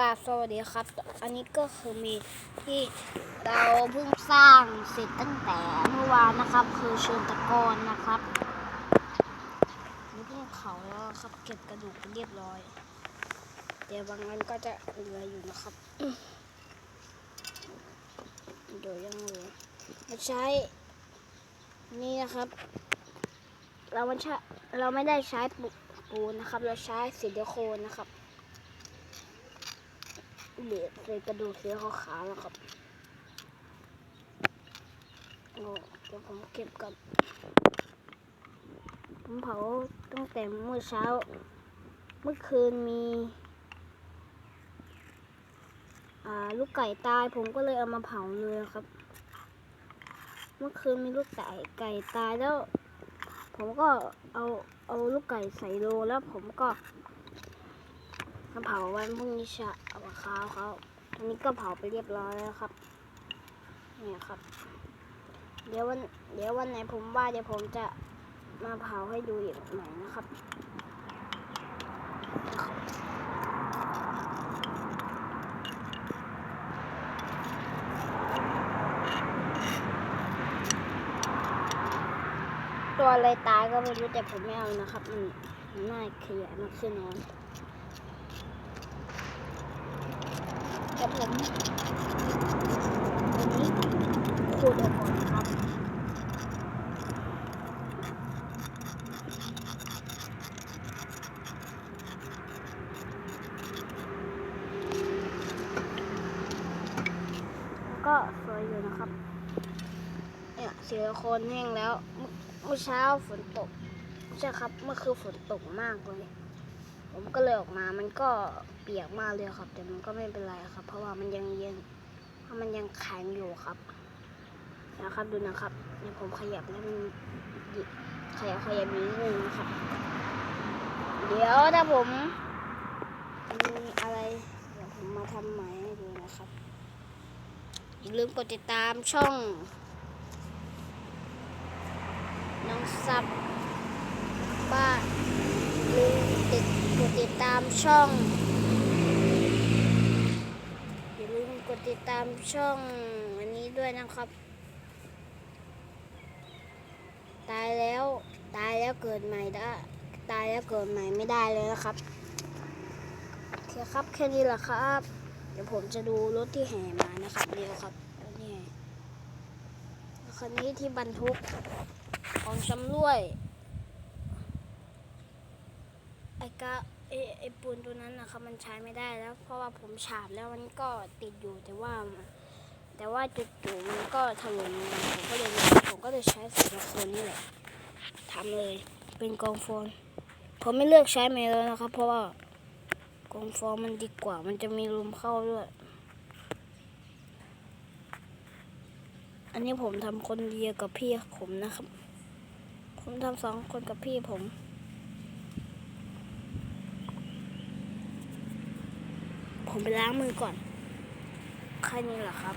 ราบสวัสดีครับ อันนี้ก็คือมีที่เราเพิ่งสร้างเสร็จตั้งแต่เมื่อวานนะครับ คือเชิญตะกอนนะครับนี่เพิ่งเผาแล้วครับเก็บกระดูกเรียบร้อย เดี๋ยวบางอันก็จะเหลืออยู่นะครับ เดี๋ยวยังเหลือมาใช้ นี่นะครับ เราไม่ใช้เราไม่ได้ใช้ปูปูนนะครับ เราใช้ซิลิโคนนะครับ เหลือเศษกระดูกสีขาวๆนะครับโอ้เดี๋ยวผมเก็บก่อนผมเผาตั้งแต่เมื่อเช้า เมื่อคืนมีลูกไก่ตายผมก็เลยเอามาเผาเลยครับ เมื่อคืนมีลูกไก่ไก่ตายแล้ว ผมก็เอาเอาลูกไก่ใส่โลแล้วผมก็ มาเผาวันพรุ่งนี้เช้าเอามาข้าวเขาอันนี้ก็เผาไปเรียบร้อยแล้วครับ เนี่ยครับ เดี๋ยววัน เดี๋ยววันไหนผมว่าเดี๋ยวผมจะมาเผาให้ดูอีกใหม่นะครับตัวอะไรตายก็ไม่รู้แต่ผมไม่เอานะครับ มันมันน่าเขยะมากขึ้นนอน แต่ผมวันนี้ขูดออกก่อนครับก็สวยอยู่นะครับ เนี่ยซิลิโคนแห้งแล้ว เมื่อเช้าฝนตก ใช่ครับ เมื่อคืนฝนตกมากเลย ผมก็เลยออกมา มันก็เปียกมากเลยครับ แต่มันก็ไม่เป็นไรครับ เพราะว่ามันยังเย็นเพราะมันยังแข็งอยู่ครับ นะครับดูนะครับเนี่ยผมขยับแล้วมันขยับขยับนิดนึงนะครับ เดี๋ยวถ้าผมมีอะไร เดี๋ยวผมมาทำใหม่ให้ดูนะครับ อย่าลืมกดติดตามช่องน้องซับบ้าน กดติดตามช่อง อย่าลืมกดติดตามช่องอันนี้ด้วยนะครับ ตายแล้วตายแล้วเกิดใหม่ได้ตายแล้วเกิดใหม่ไม่ได้เลยนะครับโอเคครับแค่นี้แหละครับ เดี๋ยวผมจะดูรถที่แห่มานะครับเดียวครับนี่คันนี้ที่บรรทุกของชำร่วย ไอ้ กะไอไอ้ปูนตัวนั้นนะครับมันใช้ไม่ได้แล้ว เพราะว่าผมฉาบแล้วมันก็ติดอยู่แต่ว่า แต่ว่าจุดๆมันก็ถล่มผมก็เลยผมก็เลยใช้สีโคนนี่แหละทำเลยเป็นกองโฟนผมไม่เลือกใช้เมลแล้วนะครับ เพราะว่ากองโฟนมันดีกว่า มันจะมีลมเข้าด้วย อันนี้ผมทำคนเดียวกับพี่ผมนะครับ ผมทำสองคนกับพี่ผม ผมไปล้างมือก่อนแค่นี้แหละครับ